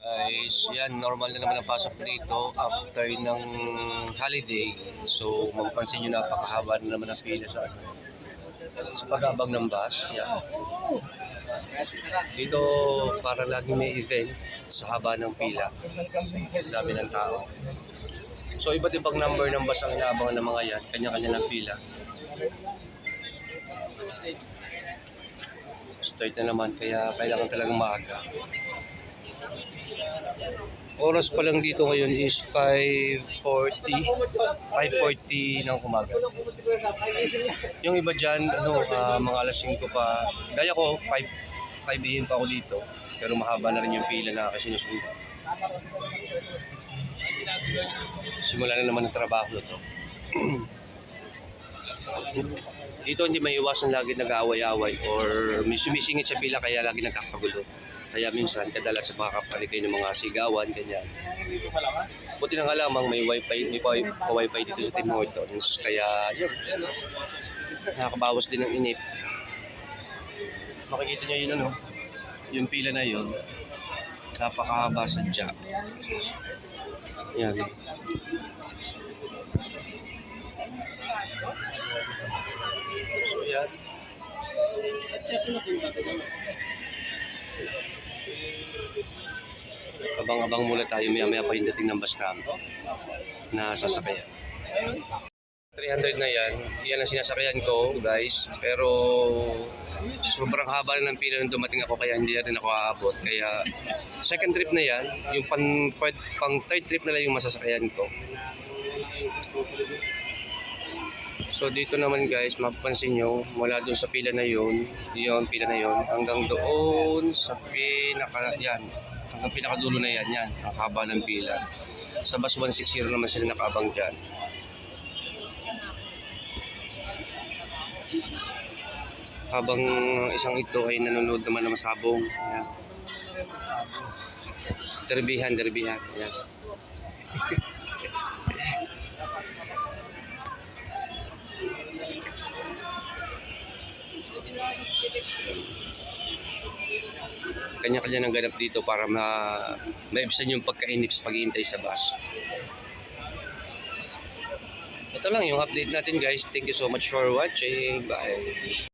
Guys, yan, normal na naman ang pasok dito after ng holiday. So, mapapansin nyo napakahaba na naman ang pila sa. Sa pag-abang ng bus. Yan. Dito, para laging may event sa haba ng pila. Dami ng tao. So, iba't ibang number ng bus ang inaabangan ng mga yan. Kanya-kanya ng pila. Start na naman, kaya kailangan talagang maaga. Oras pa lang dito ngayon is 5.40. 5.40 ng umaga. Yung iba dyan, ano, ah, mga alas 5 pa. Gaya ko, 5, 5 AM pa ako dito. Pero mahaba na rin yung pila na kasi sinusunod. Simula na naman ang trabaho na to. dito hindi may iwasan lagi nag-aaway-away or may sumisingit sa pila kaya lagi nagkakagulo. Kaya minsan, kadalas kapatid kayo ng mga sigawan, ganyan. Buti na nga lamang may wifi, may wi- wifi dito sa Tim Hortons. Kaya, yun, nakakabawas din ng inip. Makikita nyo yun, ano, yung pila na yun, napakahaba sa jack. Yan. So, yan. Abang-abang muna tayo maya-maya pa yung dating ng bus namin na sasakyan. 300 na yan. Yan ang sinasakyan ko, guys. Pero sobrang haba na ng pila nung dumating ako kaya hindi na rin ako aabot. Kaya second trip na yan. Yung pang, pang third trip na lang yung masasakyan ko. So dito naman guys, mapapansin nyo, mula doon sa pila na yun, yung pila na yun, hanggang doon sa pinaka, yan, hanggang pinakadulo na yan, yan, ang haba ng pila. Sa bus 160 naman sila nakaabang dyan. Habang isang ito ay nanonood naman ng masabong. Yan. Derbihan, derbihan. Yan. kanya-kanya ng ganap dito para ma maibsan yung pagkainip sa paghihintay sa bus. Ito lang yung update natin guys. Thank you so much for watching. Bye.